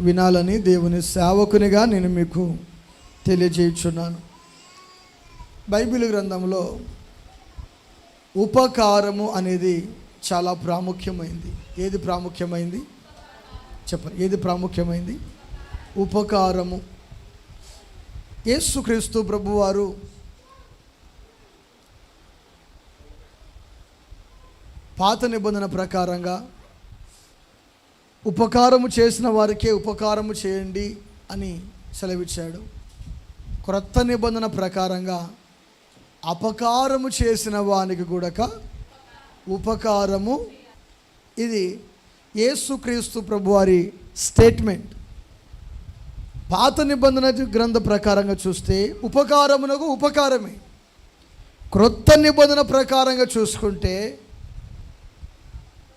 వినాలని దేవుని సేవకునిగా నేను మీకు తెలియజేయుచున్నాను. బైబిల్ గ్రంథంలో ఉపకారము అనేది చాలా ప్రాముఖ్యమైంది. ఏది ప్రాముఖ్యమైంది? చెప్పండి. ఏది ప్రాముఖ్యమైంది? ఉపకారము. యేసుక్రీస్తు ప్రభువారు పాత నిబంధన ప్రకారంగా ఉపకారము చేసిన వారికే ఉపకారము చేయండి అని సెలవిచ్చాడు. క్రొత్త నిబంధన ప్రకారంగా అపకారము చేసిన వానికి కూడక ఉపకారము. ఇది యేసుక్రీస్తు ప్రభువారి స్టేట్మెంట్. పాత నిబంధన గ్రంథ ప్రకారంగా చూస్తే ఉపకారమునకు ఉపకారమే. క్రొత్త నిబంధన ప్రకారంగా చూసుకుంటే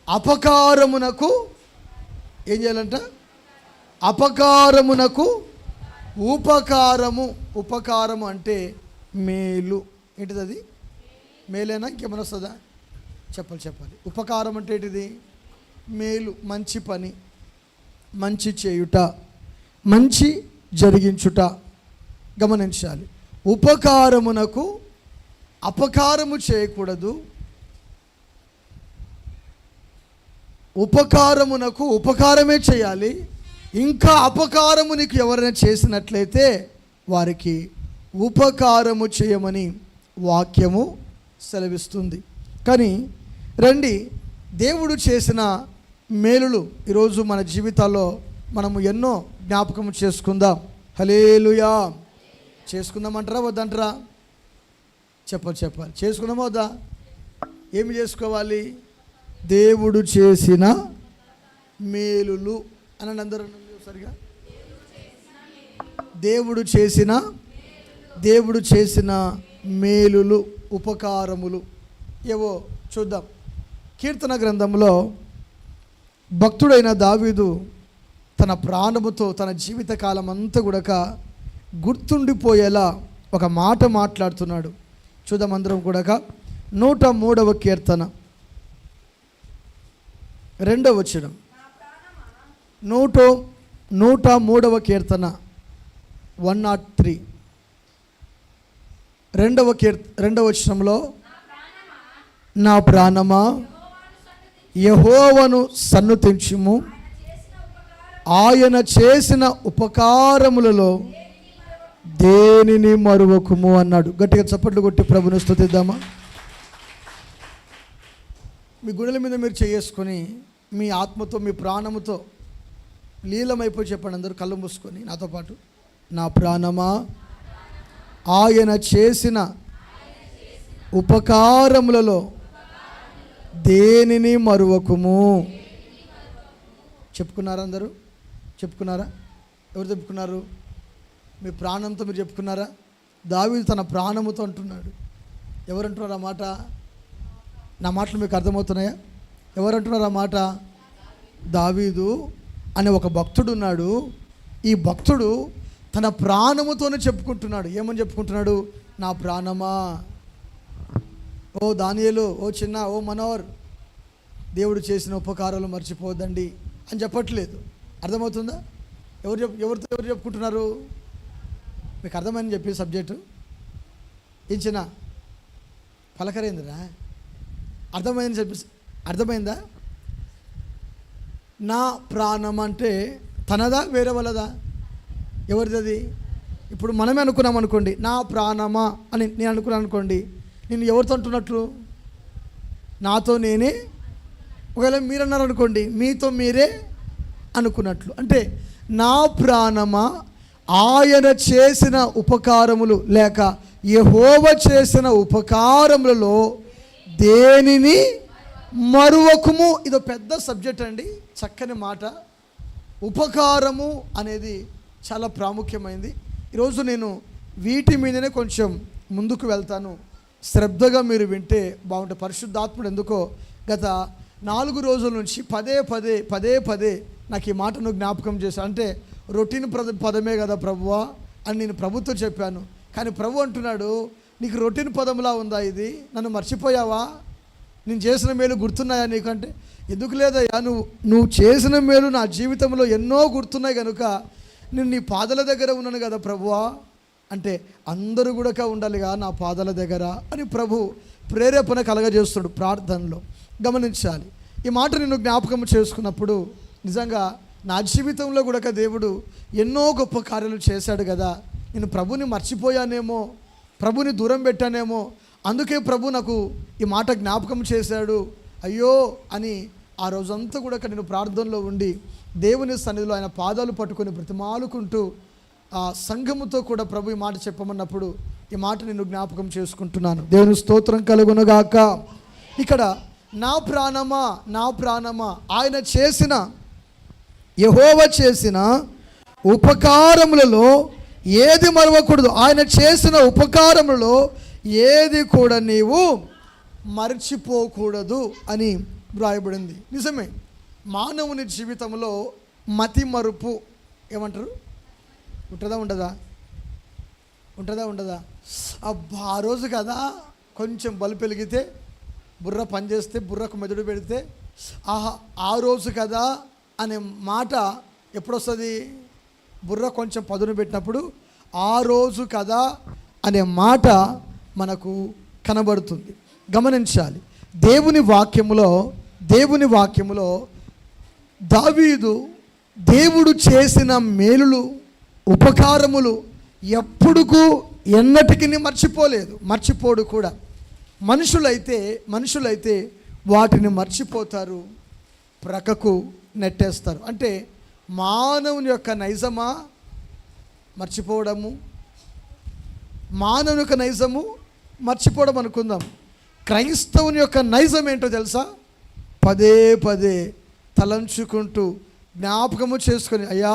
అపకారమునకు ఏం చేయాలంట? అపకారమునకు ఉపకారము. ఉపకారము అంటే మేలు. ఏంటిది అది? మేలేనా? ఇంకేమైనా వస్తుందా? చెప్పాలి చెప్పాలి. ఉపకారం అంటే ఏంటిది? మేలు మంచి పని మంచి చేయుట మంచి జరిగించుట. గమనించాలి. ఉపకారమునకు అపకారము చేయకూడదు. ఉపకారమునకు ఉపకారమే చేయాలి. ఇంకా అపకారము నీకు ఎవరైనా చేసినట్లయితే వారికి ఉపకారము చేయమని వాక్యము సెలవిస్తుంది. కానీ రండి దేవుడు చేసిన మేలులు ఈరోజు మన జీవితాల్లో మనము ఎన్నో జ్ఞాపకం చేసుకుందాం. హలేలుయా చేసుకుందామంటారా వద్దంటారా? చెప్పాలి చెప్పాలి. చేసుకుందామా వద్దా? ఏమి చేసుకోవాలి? దేవుడు చేసిన మేలులు అని అందరూ సరిగా? దేవుడు చేసిన దేవుడు చేసిన మేలులు ఉపకారములు. ఏవో చూద్దాం. కీర్తన గ్రంథంలో భక్తుడైన దావీదు తన ప్రాణముతో తన జీవితకాలం అంతా కూడాక గుర్తుండిపోయేలా ఒక మాట మాట్లాడుతున్నాడు. చూద్దాం అందరం కూడా నూట మూడవ కీర్తన. రెండవ వచనం. నూట నూట మూడవ కీర్తన వన్ నాట్ త్రీ. రెండవ కీర్ రెండవ వచనంలో నా ప్రాణమా? యహోవను సన్నుతించుము. ఆయన చేసిన ఉపకారములలో దేనిని మరువకుము అన్నాడు. గట్టిగా చప్పట్లు కొట్టి ప్రభుని స్థుతిద్దామా? మీ గుండెల మీద మీరు చేసుకొని మీ ఆత్మతో మీ ప్రాణముతో లీలమైపోయి చెప్పండి అందరూ కళ్ళు మూసుకొని నాతో పాటు. నా ప్రాణమా? ఆయన చేసిన ఉపకారములలో దేనిని మరువకుము? చెప్పుకున్నారా అందరూ? చెప్పుకున్నారా? ఎవరు చెప్పుకున్నారు? మీ ప్రాణంతో మీరు చెప్పుకున్నారా? దావీదు తన ప్రాణముతో అంటున్నాడు. ఎవరంటున్నారు ఆ మాట? నా మాటలు మీకు అర్థమవుతున్నాయా? ఎవరంటున్నారు ఆ మాట? దావీదు అనే ఒక భక్తుడు ఉన్నాడు. ఈ భక్తుడు తన ప్రాణముతోనే చెప్పుకుంటున్నాడు. ఏమని చెప్పుకుంటున్నాడు? నా ప్రాణమా? ఓ దానియలు ఓ చిన్న ఓ మనోహర్ దేవుడు చేసిన ఉపకారాలు మర్చిపోద్దండి అని చెప్పట్లేదు. అర్థమవుతుందా? ఎవరు చెప్ ఎవరితో ఎవరు చెప్పుకుంటున్నారు? మీకు అర్థమైంది చెప్పి సబ్జెక్టు. ఇచ్చిన పలకరైందిరా అర్థమైంది చెప్పి అర్థమైందా? నా ప్రాణం అంటే తనదా వేరే వాళ్ళదా? ఎవరిది ఇప్పుడు మనమే అనుకున్నాం అనుకోండి నా ప్రాణమా అని నేను అనుకున్నాను అనుకోండి నేను ఎవరితో అంటున్నట్లు? నాతో నేనే? ఒకవేళ మీరు అనుకోండి మీతో మీరే అనుకున్నట్లు. అంటే నా ప్రాణమా? ఆయన చేసిన ఉపకారములు లేక యహోవ చేసిన ఉపకారములలో దేనిని మరువకుము ఇదో పెద్ద సబ్జెక్ట్ అండి. చక్కని మాట. ఉపకారము అనేది చాలా ప్రాముఖ్యమైంది. ఈరోజు నేను వీటి మీదనే కొంచెం ముందుకు వెళ్తాను. శ్రద్ధగా మీరు వింటే బాగుంటుంది. పరిశుద్ధాత్ముడు ఎందుకో గత నాలుగు రోజుల నుంచి పదే పదే పదే పదే నాకు ఈ మాటను జ్ఞాపకం చేశాను అంటే రొటీన్ పద పదమే కదా ప్రభువా అని నేను ప్రభుత్వం చెప్పాను. కానీ ప్రభు అంటున్నాడు నీకు రొటీన్ పదంలా ఉందా ఇది? నన్ను మర్చిపోయావా? నేను చేసిన మేలు గుర్తున్నాయా నీకంటే? ఎందుకు లేదయ్యా? నువ్వు నువ్వు చేసిన మేలు నా జీవితంలో ఎన్నో గుర్తున్నాయి కనుక నేను నీ పాదల దగ్గర ఉన్నాను కదా ప్రభువా. అంటే అందరూ కూడా ఉండాలిగా నా పాదాల దగ్గర అని ప్రభు ప్రేరేపణ కలగజేస్తాడు ప్రార్థనలో. గమనించాలి. ఈ మాట నేను జ్ఞాపకం చేసుకున్నప్పుడు నిజంగా నా జీవితంలో కూడా దేవుడు ఎన్నో గొప్ప కార్యాలు చేశాడు కదా. నేను ప్రభుని మర్చిపోయానేమో ప్రభుని దూరం పెట్టానేమో అందుకే ప్రభు నాకు ఈ మాట జ్ఞాపకం చేశాడు. అయ్యో అని ఆ రోజంతా కూడా నేను ప్రార్థనలో ఉండి దేవుని సన్నిధిలో ఆయన పాదాలు పట్టుకొని బ్రతిమాలుకుంటూ ఆ సంఘముతో కూడా ప్రభు ఈ మాట చెప్పమన్నప్పుడు ఈ మాట నేను జ్ఞాపకం చేసుకుంటున్నాను. దేవుని స్తోత్రం కలుగునుగాక. ఇక్కడ నా ప్రాణమా నా ప్రాణమా ఆయన చేసిన యహోవ చేసిన ఉపకారములలో ఏది మరవకూడదు. ఆయన చేసిన ఉపకారములలో ఏది కూడా నీవు మర్చిపోకూడదు అని వ్రాయబడింది. నిజమే. మానవుని జీవితంలో మతి మరుపు ఏమంటారు? ఉంటుందా ఉండదా? ఉంటుందా ఉండదా? అబ్బా ఆ రోజు కదా కొంచెం బలు వెలిగితే బుర్ర పనిచేస్తే బుర్రకు మెదడు పెడితే ఆహా ఆ రోజు కదా అనే మాట ఎప్పుడొస్తుంది? బుర్ర కొంచెం పదును పెట్టినప్పుడు ఆ రోజు కదా అనే మాట మనకు కనబడుతుంది. గమనించాలి. దేవుని వాక్యములో దేవుని వాక్యములో దావీదు దేవుడు చేసిన మేలులు ఉపకారములు ఎప్పుడుకు ఎన్నటికి మర్చిపోలేదు. మర్చిపోడు కూడా. మనుషులైతే మనుషులైతే వాటిని మర్చిపోతారు ప్రకకు నెట్టేస్తారు. అంటే మానవుని యొక్క నైజమా? మర్చిపోవడము. మానవుని యొక్క నైజము మర్చిపోవడం అనుకుందాం. క్రైస్తవుని యొక్క నైజం ఏంటో తెలుసా? పదే పదే తలంచుకుంటూ జ్ఞాపకము చేసుకొని అయ్యా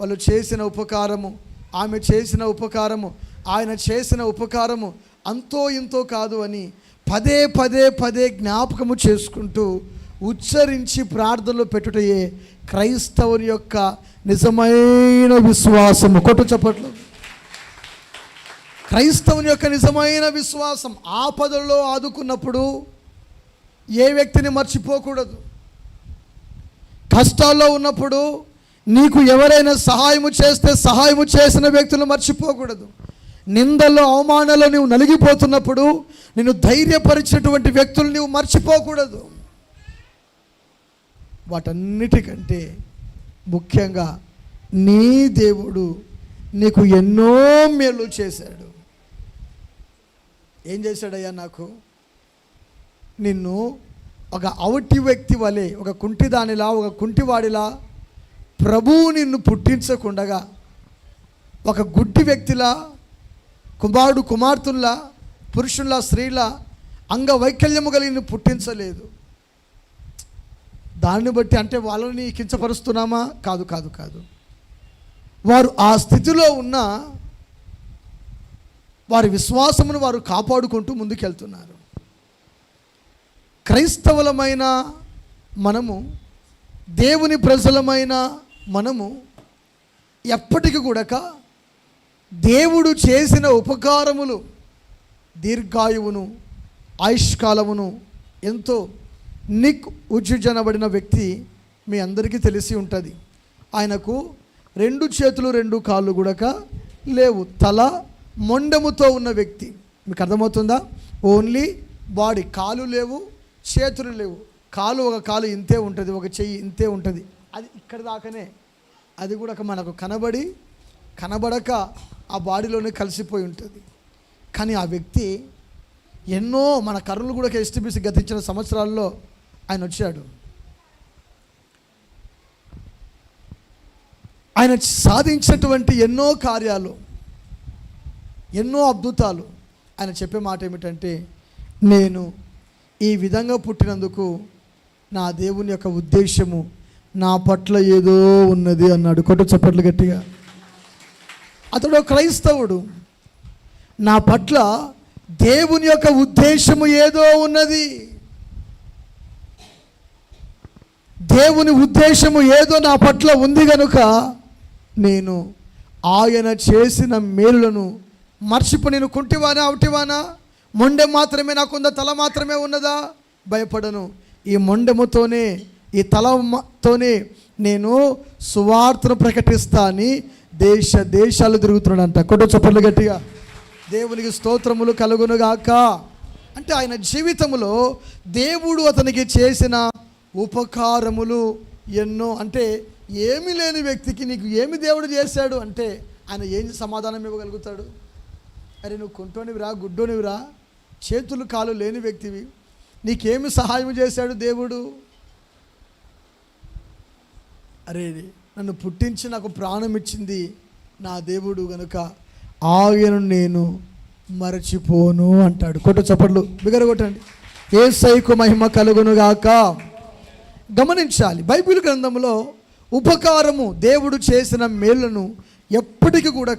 వాళ్ళు చేసిన ఉపకారము ఆమె చేసిన ఉపకారము ఆయన చేసిన ఉపకారము అంతో ఇంతో కాదు అని పదే పదే పదే జ్ఞాపకము చేసుకుంటూ ఉచ్చరించి ప్రార్థనలో పెట్టుటయే క్రైస్తవుని యొక్క నిజమైన విశ్వాసము. కొట్టు చప్పట్లు. క్రైస్తవుని యొక్క నిజమైన విశ్వాసం ఆపదల్లో ఆదుకున్నప్పుడు ఏ వ్యక్తిని మర్చిపోకూడదు. కష్టాల్లో ఉన్నప్పుడు నీకు ఎవరైనా సహాయము చేస్తే సహాయము చేసిన వ్యక్తులు మర్చిపోకూడదు. నిందల్లో అవమానాల్లో నువ్వు నలిగిపోతున్నప్పుడు నిన్ను ధైర్యపరిచినటువంటి వ్యక్తులు నువ్వు మర్చిపోకూడదు. వాటన్నిటికంటే ముఖ్యంగా నీ దేవుడు నీకు ఎన్నో మేలు చేశాడు. ఏం చేశాడయ్యా నాకు? నిన్ను ఒక అవుటి వ్యక్తి వలె ఒక కుంటిదానిలా ఒక కుంటివాడిలా ప్రభువు నిన్ను పుట్టించకుండగా ఒక గుడ్డి వ్యక్తిలా కుమారుడు కుమార్తెల్లా పురుషుల్లా స్త్రీలా అంగవైకల్యము కలిగిన పుట్టించలేదు. దాన్ని బట్టి అంటే వాళ్ళని కించపరుస్తున్నామా? కాదు కాదు కాదు. వారు ఆ స్థితిలో ఉన్న వారి విశ్వాసమును వారు కాపాడుకుంటూ ముందుకెళ్తున్నారు. క్రైస్తవులమైన మనము దేవుని ప్రజలమైన మనము ఎప్పటికి కూడక దేవుడు చేసిన ఉపకారములు దీర్ఘాయువును ఆయుష్కాలమును ఎంతో నిక్ ఉజ్జనబడిన వ్యక్తి మీ అందరికీ తెలిసి ఉంటుంది. ఆయనకు రెండు చేతులు రెండు కాళ్ళు కూడక లేవు తల మొండముతో ఉన్న వ్యక్తి. మీకు అర్థమవుతుందా? ఓన్లీ బాడీ కాలు లేవు చేతులు లేవు. కాలు ఒక కాలు ఇంతే ఉంటుంది ఒక చెయ్యి ఇంతే ఉంటుంది. అది ఇక్కడ దాకానే. అది కూడా మనకు కనబడి కనబడక ఆ బాడీలోనే కలిసిపోయి ఉంటుంది. కానీ ఆ వ్యక్తి ఎన్నో మన కర్రలు కూడా ఎస్టిబిసి గతించిన సంవత్సరాల్లో ఆయన వచ్చాడు. ఆయన సాధించినటువంటి ఎన్నో కార్యాలు. ఎన్నో అద్భుతాలు. ఆయన చెప్పే మాట ఏమిటంటే నేను ఈ విధంగా పుట్టినందుకు నా దేవుని యొక్క ఉద్దేశము నా పట్ల ఏదో ఉన్నది అన్నాడు. కొట్టు చప్పట్లు గట్టిగా. అతడు క్రైస్తవుడు. నా పట్ల దేవుని యొక్క ఉద్దేశము ఏదో ఉన్నది. దేవుని ఉద్దేశము ఏదో నా పట్ల ఉంది కనుక నేను ఆయన చేసిన మేలులను మర్చిపో నేను కుంటివానా అవుటివానా? మొండె మాత్రమే నాకుందా తల మాత్రమే ఉన్నదా? భయపడను. ఈ మొండెముతోనే ఈ తలతోనే నేను సువార్తను ప్రకటిస్తా అని దేశ దేశాలు తిరుగుతున్నాడంట. కొట్టు చప్పట్లు గట్టిగా. దేవునికి స్తోత్రములు కలుగునుగాక. అంటే ఆయన జీవితంలో దేవుడు అతనికి చేసిన ఉపకారములు ఎన్నో. అంటే ఏమి లేని వ్యక్తికి నీకు ఏమి దేవుడు చేశాడు అంటే ఆయన ఏం సమాధానం ఇవ్వగలుగుతాడు? అరే నువ్వు కుంటోనివిరా గుడ్డోనివిరా చేతులు కాలు లేని వ్యక్తివి. నీకేమి సహాయం చేశాడు దేవుడు? అరే నన్ను పుట్టించి నాకు ప్రాణం ఇచ్చింది నా దేవుడు గనుక ఆయన నేను మరచిపోను అంటాడు. కొట్ట చప్పట్లు బిగరగొట్టండి ఏ సైకు మహిమ కలుగునుగాక గమనించాలి బైబిల్ గ్రంథంలో ఉపకారము దేవుడు చేసిన మేళ్ళను ఎప్పటికీ కూడా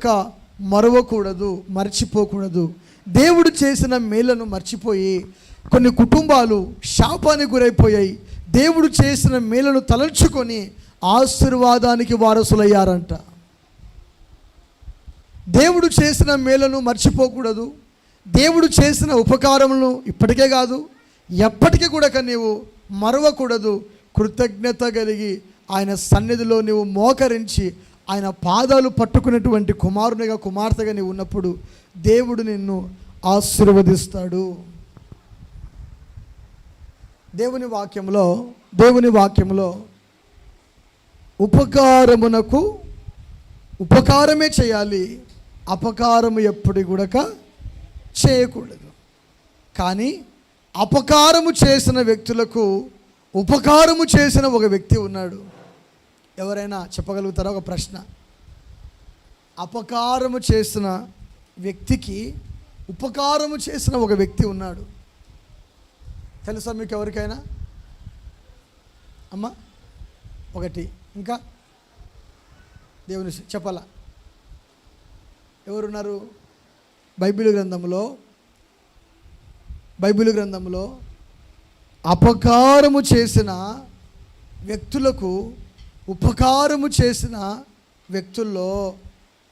మరవకూడదు మర్చిపోకూడదు. దేవుడు చేసిన మేళ్ళను మర్చిపోయి కొన్ని కుటుంబాలు శాపానికి గురైపోయాయి. దేవుడు చేసిన మేలను తలంచుకొని ఆశీర్వాదానికి వారసులయ్యారంట. దేవుడు చేసిన మేలను మర్చిపోకూడదు. దేవుడు చేసిన ఉపకారములను ఇప్పటికే కాదు ఎప్పటికీ కూడా నీవు మరవకూడదు. కృతజ్ఞత కలిగి ఆయన సన్నిధిలో నీవు మోకరించి ఆయన పాదాలు పట్టుకున్నటువంటి కుమారునిగా కుమార్తెగా నీవు ఉన్నప్పుడు దేవుడు నిన్ను ఆశీర్వదిస్తాడు. దేవుని వాక్యంలో దేవుని వాక్యంలో ఉపకారమునకు ఉపకారమే చేయాలి. అపకారము ఎప్పుడు కూడా చేయకూడదు. కానీ అపకారము చేసిన వ్యక్తులకు ఉపకారము చేసిన ఒక వ్యక్తి ఉన్నాడు. ఎవరైనా చెప్పగలుగుతారా? ఒక ప్రశ్న. అపకారము చేసిన వ్యక్తికి ఉపకారము చేసిన ఒక వ్యక్తి ఉన్నాడు. తెలుసా మీకు ఎవరికైనా? అమ్మా ఒకటి. ఇంకా? దేవుని చెప్పాలా? ఎవరున్నారు? బైబిల్ గ్రంథంలో బైబిల్ గ్రంథంలో అపకారము చేసిన వ్యక్తులకు ఉపకారము చేసిన వ్యక్తుల్లో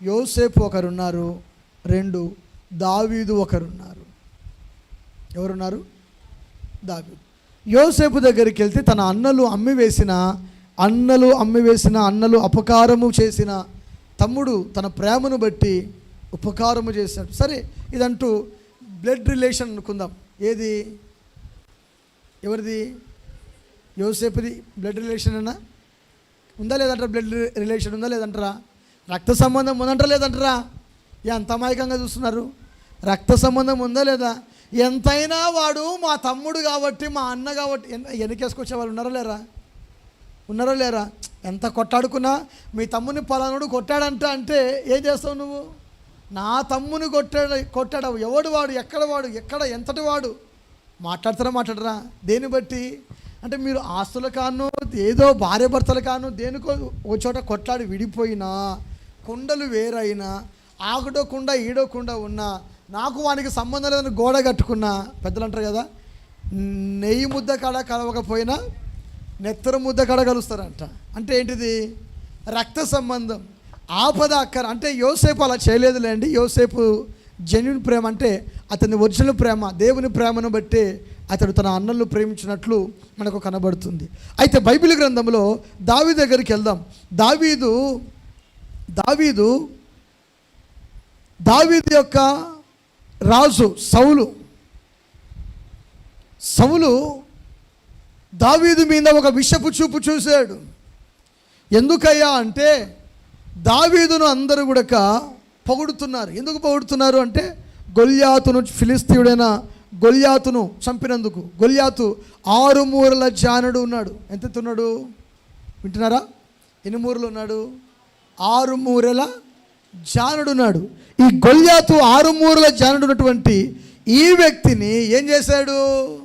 యోసేపు ఒకరున్నారు రెండు దావీదు ఒకరున్నారు. ఎవరున్నారు? దావీదు. యోసేపు దగ్గరికి వెళ్తే తన అన్నలు అమ్మివేసిన అన్నలు అమ్మివేసిన అన్నలు అపకారము చేసిన తమ్ముడు తన ప్రేమను బట్టి ఉపకారము చేశాడు. సరే ఇదంటూ బ్లడ్ రిలేషన్ అనుకుందాం. ఏది? ఎవరిది? యోసేపుది. బ్లడ్ రిలేషన్ అన్నా? ఉందా లేదంటారా బ్లడ్ రిలేషన్ ఉందా లేదంటారా? రక్త సంబంధం ఉందంటారా లేదంటారా? ఎంత అమాయకంగా చూస్తున్నారు? రక్త సంబంధం ఉందా లేదా? ఎంతైనా వాడు మా తమ్ముడు కాబట్టి మా అన్న కాబట్టి వెనకేసుకొచ్చే వాళ్ళు ఉన్నారా లేరా? ఉన్నారా లేరా? ఎంత కొట్టాడుకున్నా మీ తమ్ముని పలానుడు కొట్టాడంట అంటే ఏం చేస్తావు నువ్వు? నా తమ్ముని కొట్టాడు కొట్టాడు ఎవడు వాడు? ఎక్కడ వాడు? ఎక్కడ? ఎంతటి వాడు? మాట్లాడతారా మాట్లాడరా దేన్ని బట్టి? అంటే మీరు ఆస్తుల కాను ఏదో భార్య భర్తలు కాను దేనికో ఒక చోట కొట్లాడి విడిపోయినా కుండలు వేరైనా ఆగడోకుండా ఈడోకుండా ఉన్నా నాకు వానికి సంబంధం లేదని గోడ కట్టుకున్నా పెద్దలు అంటారు కదా నెయ్యి ముద్ద కాడ కలవకపోయినా నెత్తర ముద్ద కాడ కలుస్తారంట. అంటే ఏంటిది? రక్త సంబంధం. ఆపద అక్కర అంటే యోసేపు అలా చేయలేదులేండి యోసేపు జెన్యున్ ప్రేమ అంటే అతని ఒరిజినల్ ప్రేమ దేవుని ప్రేమను బట్టి అతడు తన అన్నలను ప్రేమించినట్లు మనకు కనబడుతుంది. అయితే బైబిల్ గ్రంథంలో దావి దగ్గరికి వెళ్దాం. దావీదు దావీదు దావీదు యొక్క రాజు సౌలు. సౌలు దావీదు మీద ఒక విషపు చూపు చూశాడు. ఎందుకయ్యా అంటే దావీదును అందరూ కూడా పొగుడుతున్నారు. ఎందుకు పొగుడుతున్నారు అంటే గొల్యాతును ఫిలిస్తీయుడైన గొల్యాతును చంపినందుకు. గొల్యాతు ఆరు మూరల జానుడు ఉన్నాడు. ఎంత ఎత్తున్నాడు? వింటున్నారా? ఎన్ని మూరలు ఉన్నాడు? ఆరు మూరల జానుడు ఉన్నాడు. ఈ గొల్యాతు ఆరు మూరల జానుడు ఉన్నటువంటి ఈ వ్యక్తిని ఏం చేశాడు?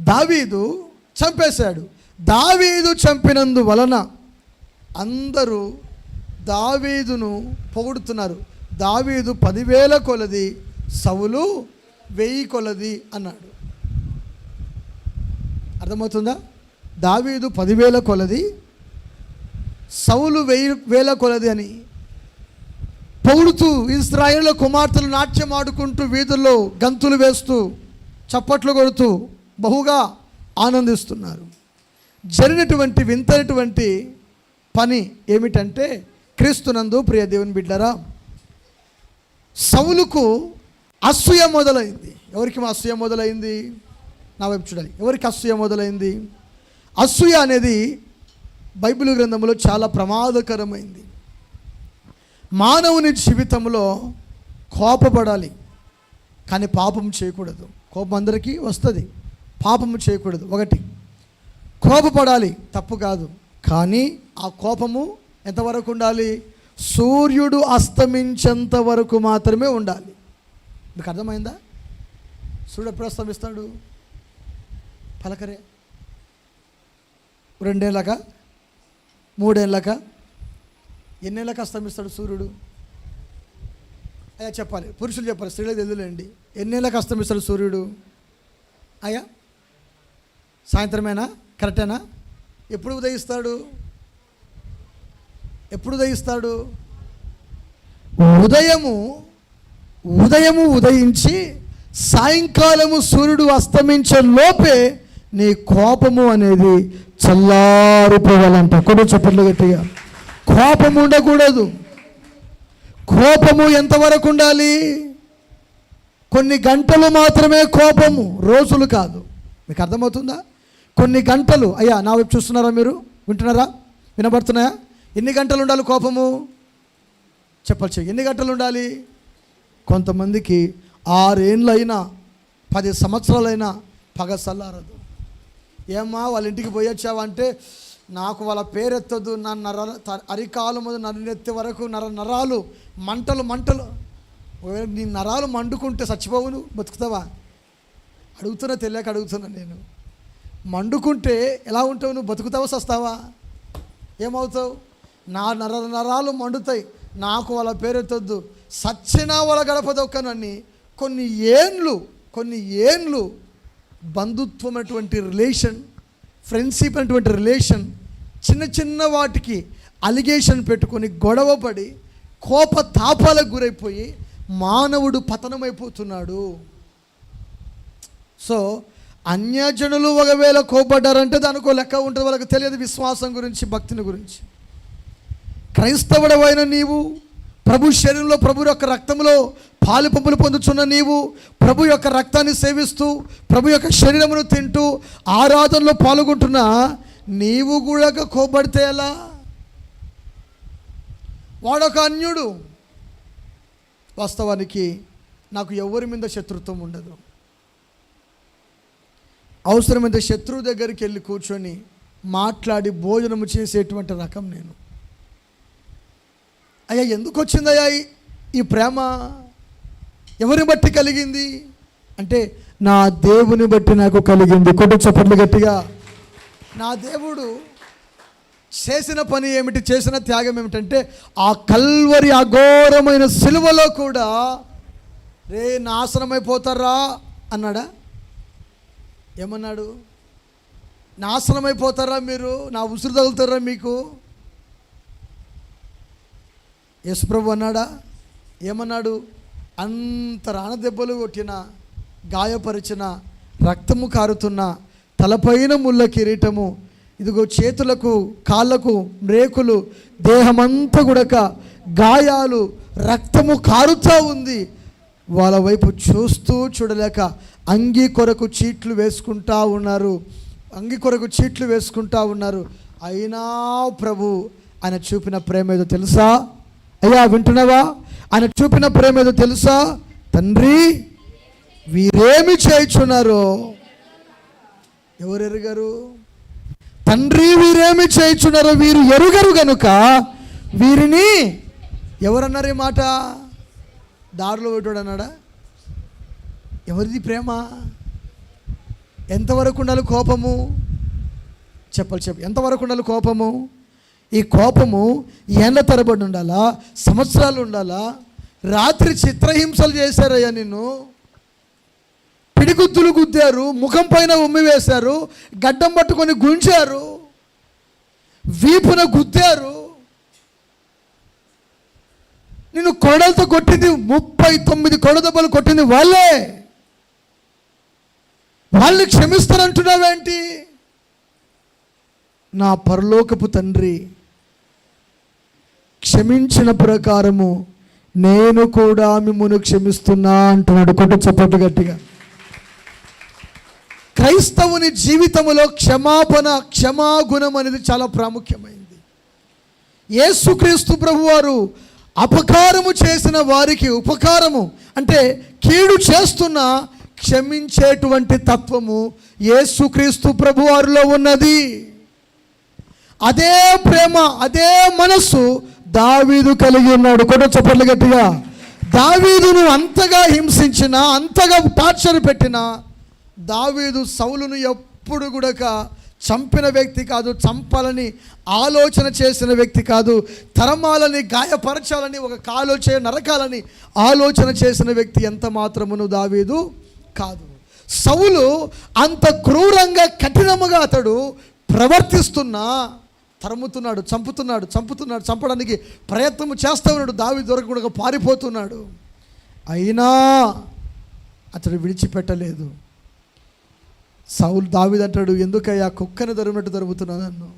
దావీదు చంపేశాడు. దావీదు చంపినందు వలన అందరూ దావీదును పొగుడుతున్నారు. దావీదు పదివేల కొలది సవులు వెయ్యి కొలది అన్నాడు. అర్థమవుతుందా? దావీదు పదివేల కొలది సౌలు వెయ్యి వేల కొలది అని పౌడుతూ ఇస్రాయేళ్ళ కుమార్తెలు నాట్యం ఆడుకుంటూ వీధుల్లో గంతులు వేస్తూ చప్పట్లు కొడుతూ బహుగా ఆనందిస్తున్నారు. జరిగినటువంటి వింతైనటువంటి పని ఏమిటంటే క్రీస్తునందు ప్రియ దేవుని బిడ్డరా సౌలుకు అసూయ మొదలైంది. ఎవరికి అసూయ మొదలైంది? నా వైపు చూడాలి. ఎవరికి అసూయ మొదలైంది? అసూయ అనేది బైబిల్ గ్రంథంలో చాలా ప్రమాదకరమైంది. మానవుని జీవితంలో కోపపడాలి. కానీ పాపం చేయకూడదు. కోపం అందరికీ వస్తుంది. పాపము చేయకూడదు. ఒకటి కోపపడాలి. తప్పు కాదు. కానీ ఆ కోపము ఎంతవరకు ఉండాలి? సూర్యుడు అస్తమించేంత వరకు మాత్రమే ఉండాలి. మీకు అర్థమైందా? సూర్యుడు ఎప్పుడు అస్తమిస్తాడు? పలకరే. రెండేళ్ళక? మూడేళ్ళక? ఎన్నేళ్ళకి అస్తమిస్తాడు సూర్యుడు? అయ్యా చెప్పాలి. పురుషులు చెప్పాలి. స్త్రీలకు తెలియలేండి ఎన్నేళ్ళకి అస్తమిస్తాడు సూర్యుడు? అయ్యా సాయంత్రమేనా? కరెక్టేనా? ఎప్పుడు ఉదయిస్తాడు? ఎప్పుడు ఉదయిస్తాడు? ఉదయము ఉదయము ఉదయించి సాయంకాలము సూర్యుడు అస్తమించే లోపే నీ కోపము అనేది చల్లారిపోవాలంట. కూడా చెప్పట్లు గట్టిగా కోపము ఉండకూడదు. కోపము ఎంతవరకు ఉండాలి? కొన్ని గంటలు మాత్రమే కోపము రోజులు కాదు. మీకు అర్థమవుతుందా? కొన్ని గంటలు అయ్యా నా వైపు చూస్తున్నారా మీరు? వింటున్నారా? వినబడుతున్నాయా? ఎన్ని గంటలు ఉండాలి కోపము? చెప్పచ్చు ఎన్ని గంటలు ఉండాలి? కొంతమందికి ఆరేళ్ళైనా పది సంవత్సరాలైనా పగ సల్లారదు ఏమ్మా వాళ్ళ ఇంటికి పోయొచ్చావా అంటే నాకు వాళ్ళ పేరెత్తదు నా నర అరికాలు మొదలు నన్నెత్తే వరకు నర నరాలు మంటలు మంటలు. నీ నరాలు మండుకుంటే చచ్చిపోవు నువ్వు బతుకుతావా? అడుగుతున్నా తెలియక అడుగుతున్నా నేను. మండుకుంటే ఎలా ఉంటావు నువ్వు బతుకుతావా సస్తావా ఏమవుతావు? నా నర నరాలు మండుతాయి. నాకు వాళ్ళ పేరెత్తొద్దు. సచ్చినా వాళ్ళ గడప దొక్కనని కొన్ని ఏండ్లు కొన్ని ఏండ్లు బంధుత్వమైనటువంటి రిలేషన్ ఫ్రెండ్షిప్ అనేటువంటి రిలేషన్ చిన్న చిన్న వాటికి అలిగేషన్ పెట్టుకొని గొడవపడి కోప తాపాలకు గురైపోయి మానవుడు పతనమైపోతున్నాడు. సో అన్యజనులు ఒకవేళ కోపడ్డారంటే దానికో లెక్క ఉంటుంది వాళ్ళకి తెలియదు విశ్వాసం గురించి భక్తిని గురించి. క్రైస్తవుడవైన నీవు ప్రభు శరీరంలో ప్రభు యొక్క రక్తంలో పాలు పంపులు పొందుతున్న నీవు ప్రభు యొక్క రక్తాన్ని సేవిస్తూ ప్రభు యొక్క శరీరమును తింటూ ఆరాధనలో పాల్గొంటున్న నీవు కూడా కోపడితే ఎలా? వాడొక అన్యుడు. వాస్తవానికి నాకు ఎవరి మీద శత్రుత్వం ఉండదు. అవసరమైతే శత్రువు దగ్గరికి వెళ్ళి కూర్చొని మాట్లాడి భోజనము చేసేటువంటి రకం నేను. అయ్యా ఎందుకు వచ్చిందయ్యా ఈ- ప్రేమ? ఎవరిని బట్టి కలిగింది? అంటే నా దేవుని బట్టి నాకు కలిగింది. కొట్టు చప్పట్లు గట్టిగా. నా దేవుడు చేసిన పని ఏమిటి చేసిన త్యాగం ఏమిటంటే ఆ కల్వరి అఘోరమైన సిలువలో కూడా రే నాశనమైపోతారా? అన్నాడా? ఏమన్నాడు? నాశనమైపోతారా మీరు? నా ఉసురు తగులుతారా మీకు? యశుప్రభు అన్నాడా? ఏమన్నాడు? అంత రాణదెబ్బలు కొట్టిన గాయపరిచిన రక్తము కారుతున్న తలపైన ముళ్ళ కిరీటము ఇదిగో చేతులకు కాళ్ళకు రేకులు దేహమంతా గుడక గాయాలు రక్తము కారుతూ ఉంది. వాళ్ళ వైపు చూస్తూ చూడలేక అంగి కొరకు చీట్లు వేసుకుంటా ఉన్నారు. అంగి కొరకు చీట్లు వేసుకుంటా ఉన్నారు. అయినా ప్రభు ఆయన చూపిన ప్రేమ ఏదో తెలుసా? అయ్యా వింటున్నావా? ఆయన చూపిన ప్రేమ ఏదో తెలుసా? తండ్రి వీరేమి చేయుచున్నారో? ఎవరు ఎరుగరు? తండ్రి వీరేమి చేయుచున్నారో? వీరు ఎరుగరు గనుక వీరిని ఎవరన్నారు ఈ మాట? దారిలో పెట్టాడు అన్నాడా? ఎవరిది ప్రేమ? ఎంతవరకు ఉండాలి కోపము? చెప్పాలి చెప్పు. ఎంతవరకు ఉండాలి కోపము? ఈ కోపము ఎండ తరబడి ఉండాలా? సంవత్సరాలు ఉండాలా? రాత్రి చిత్రహింసలు చేశారయ్యా నిన్ను. పిడిగుద్దులు గుద్దారు ముఖం పైన ఉమ్మి వేశారు గడ్డం పట్టుకొని గుంచారు వీపున గుద్దారు. నిన్ను కొడలతో కొట్టింది ముప్పై తొమ్మిది కొడదెబ్బలు కొట్టింది వాళ్ళే. వాళ్ళని క్షమిస్తానంటున్నావేంటి? నా పరలోకపు తండ్రి క్షమించిన ప్రకారము నేను కూడా మిమ్మల్ని క్షమిస్తున్నా అంటున్నాడు. కొట్టు చప్పట్టు గట్టిగా. క్రైస్తవుని జీవితంలో క్షమాపణ క్షమాగుణం అనేది చాలా ప్రాముఖ్యమైంది. యేసుక్రీస్తు ప్రభువారు అపకారము చేసిన వారికి ఉపకారము అంటే కీడు చేస్తున్న క్షమించేటువంటి తత్వము యేసుక్రీస్తు ప్రభువారిలో ఉన్నది. అదే ప్రేమ అదే మనస్సు దావీదు కలిగి ఉన్నాడు. కొట్ట చప్పట్లు గట్టిగా. దావీదును అంతగా హింసించిన అంతగా టార్చర్ పెట్టిన దావీదు సౌలును ఎప్పుడు కూడా చంపిన వ్యక్తి కాదు చంపాలని ఆలోచన చేసిన వ్యక్తి కాదు తరమాలని గాయపరచాలని ఒక కాలోచే నరకాలని ఆలోచన చేసిన వ్యక్తి ఎంత మాత్రమును దావీదు కాదు. సౌలు అంత క్రూరంగా కఠినముగా అతడు ప్రవర్తిస్తున్నా తరుముతున్నాడు చంపుతున్నాడు చంపుతున్నాడు చంపడానికి ప్రయత్నం చేస్తూ ఉన్నాడు. దావి దొరకకుండా పారిపోతున్నాడు. అయినా అతడు విడిచిపెట్టలేదు. సౌలు దావిదంటాడు ఎందుకయ్యా కుక్కని దొరికినట్టు దొరుకుతున్నావు నన్ను?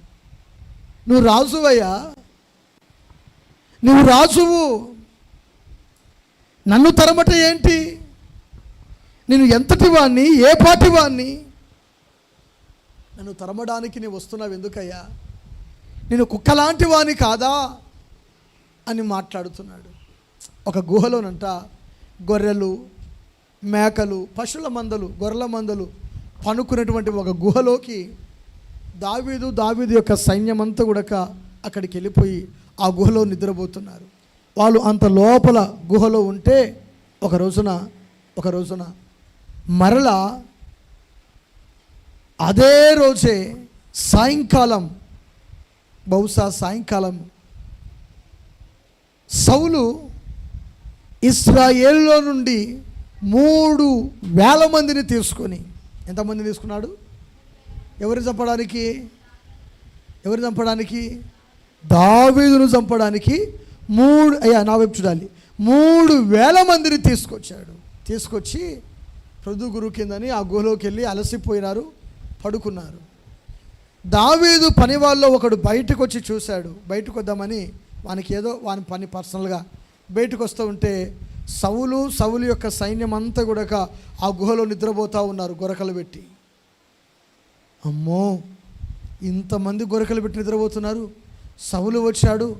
నువ్వు రాజువయ్యా? నువ్వు రాజువు? నన్ను తరమట ఏంటి? నేను ఎంతటి వాణ్ణి? ఏ పాటి వాణ్ణి? నన్ను తరమడానికి నీవు వస్తున్నావు ఎందుకయ్యా? నేను కుక్కలాంటి వాణ్ణి కాదా అని మాట్లాడుతున్నాడు. ఒక గుహలోనంట గొర్రెలు మేకలు పశువుల మందలు గొర్రెల మందలు పనుకున్నటువంటి ఒక గుహలోకి దావీదు దావీదు యొక్క సైన్యమంతా కూడా అక్కడికి వెళ్ళిపోయి ఆ గుహలో నిద్రపోతున్నారు. వాళ్ళు అంత లోపల గుహలో ఉంటే ఒక రోజున ఒక రోజున మరలా అదే రోజే సాయంకాలం బహుశా సాయంకాలం. సౌలు ఇస్రాయేల్లో నుండి మూడు వేల మందిని తీసుకొని ఎంతమందిని తీసుకున్నాడు? ఎవరిని చంపడానికి? ఎవరిని చంపడానికి? దావీదును చంపడానికి మూడు అయ్యా నా వైపు చూడాలి. మూడు వేల మందిని తీసుకొచ్చాడు. తీసుకొచ్చి ప్రొద్దు గురు కిందని ఆ గుహలోకి వెళ్ళి అలసిపోయినారు పడుకున్నారు. దావీదు పని వాళ్ళలో ఒకడు బయటకు వచ్చి చూశాడు. బయటకు వద్దామని వానికి ఏదో వాని పని పర్సనల్గా బయటకు వస్తూ ఉంటే సవులు సవులు యొక్క సైన్యం అంతా కూడా ఆ గుహలో నిద్రపోతూ ఉన్నారు గొరకలు పెట్టి. అమ్మో! ఇంతమంది గొరకలు పెట్టి నిద్రపోతున్నారు. సవులు వచ్చాడు.